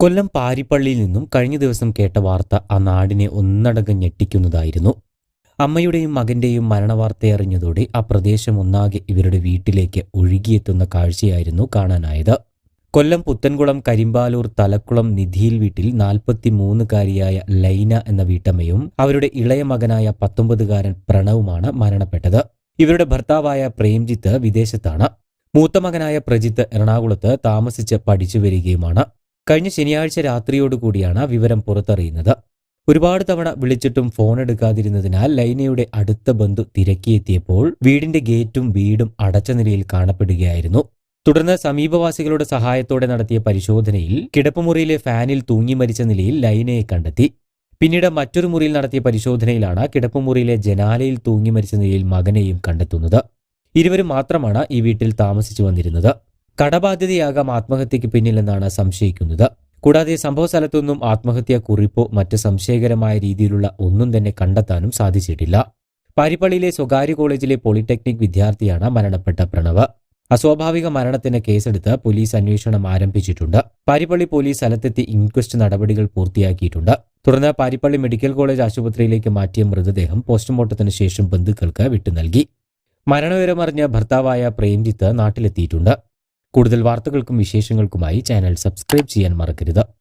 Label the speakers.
Speaker 1: കൊല്ലം പാരിപ്പള്ളിയിൽ നിന്നും കഴിഞ്ഞ ദിവസം കേട്ട വാർത്ത ആ നാടിനെ ഒന്നടങ്കം ഞെട്ടിക്കുന്നതായിരുന്നു. അമ്മയുടെയും മകന്റെയും മരണവാർത്തയറിഞ്ഞതോടെ ആ പ്രദേശം ഒന്നാകെ ഇവരുടെ വീട്ടിലേക്ക് ഒഴുകിയെത്തുന്ന കാഴ്ചയായിരുന്നു കാണാനായത്. കൊല്ലം പുത്തൻകുളം കരിമ്പാലൂർ തലക്കുളം നിധിയിൽ വീട്ടിൽ നാൽപ്പത്തിമൂന്നുകാരിയായ ലൈന എന്ന വീട്ടമ്മയും അവരുടെ ഇളയ മകനായ പത്തൊമ്പതുകാരൻ പ്രണവുമാണ് മരണപ്പെട്ടത്. ഇവരുടെ ഭർത്താവായ പ്രേംജിത്ത് വിദേശത്താണ്. മൂത്ത മകനായ പ്രജിത്ത് എറണാകുളത്ത് താമസിച്ച് പഠിച്ചു വരികയുമാണ്. കഴിഞ്ഞ ശനിയാഴ്ച രാത്രിയോടുകൂടിയാണ് വിവരം പുറത്തറിയുന്നത്. ഒരുപാട് തവണ വിളിച്ചിട്ടും ഫോൺ എടുക്കാതിരുന്നതിനാൽ ലൈനയുടെ അടുത്ത ബന്ധു തിരക്കിയെത്തിയപ്പോൾ വീടിന്റെ ഗേറ്റും വീടും അടച്ച നിലയിൽ കാണപ്പെടുകയായിരുന്നു. തുടർന്ന് സമീപവാസികളുടെ സഹായത്തോടെ നടത്തിയ പരിശോധനയിൽ കിടപ്പുമുറിയിലെ ഫാനിൽ തൂങ്ങി മരിച്ച നിലയിൽ ലൈനയെ കണ്ടെത്തി. പിന്നീട് മറ്റൊരു മുറിയിൽ നടത്തിയ പരിശോധനയിലാണ് കിടപ്പുമുറിയിലെ ജനാലയിൽ തൂങ്ങി മരിച്ച നിലയിൽ മകനെയും കണ്ടെത്തുന്നത്. ഇരുവരും മാത്രമാണ് ഈ വീട്ടിൽ താമസിച്ചു വന്നിരുന്നത്. കടബാധ്യതയാകാം ആത്മഹത്യയ്ക്ക് പിന്നിലെന്നാണ് സംശയിക്കുന്നത്. കൂടാതെ സംഭവ സ്ഥലത്തൊന്നും ആത്മഹത്യാ കുറിപ്പോ മറ്റ് സംശയകരമായ രീതിയിലുള്ള ഒന്നും തന്നെ കണ്ടെത്താനും സാധിച്ചിട്ടില്ല. പരിപ്പള്ളിയിലെ സ്വകാര്യ കോളേജിലെ പോളിടെക്നിക് വിദ്യാർത്ഥിയാണ് മരണപ്പെട്ട പ്രണവ്. അസ്വാഭാവിക മരണത്തിന് കേസെടുത്ത് പോലീസ് അന്വേഷണം ആരംഭിച്ചിട്ടുണ്ട്. പരിപ്പള്ളി പോലീസ് സ്ഥലത്തെത്തി ഇൻക്വസ്റ്റ് നടപടികൾ പൂർത്തിയാക്കിയിട്ടുണ്ട്. തുടർന്ന് പാരിപ്പള്ളി മെഡിക്കൽ കോളേജ് ആശുപത്രിയിലേക്ക് മാറ്റിയ മൃതദേഹം പോസ്റ്റ്മോർട്ടത്തിന് ശേഷം ബന്ധുക്കൾക്ക് വിട്ടു നൽകി മരണവിവരമറിഞ്ഞ ഭർത്താവായ പ്രേംജിത്ത് നാട്ടിലെത്തിയിട്ടുണ്ട്. കൂടുതൽ വാർത്തകൾക്കും വിശേഷങ്ങൾക്കുമായി ചാനൽ സബ്സ്ക്രൈബ് ചെയ്യാൻ മറക്കരുത്.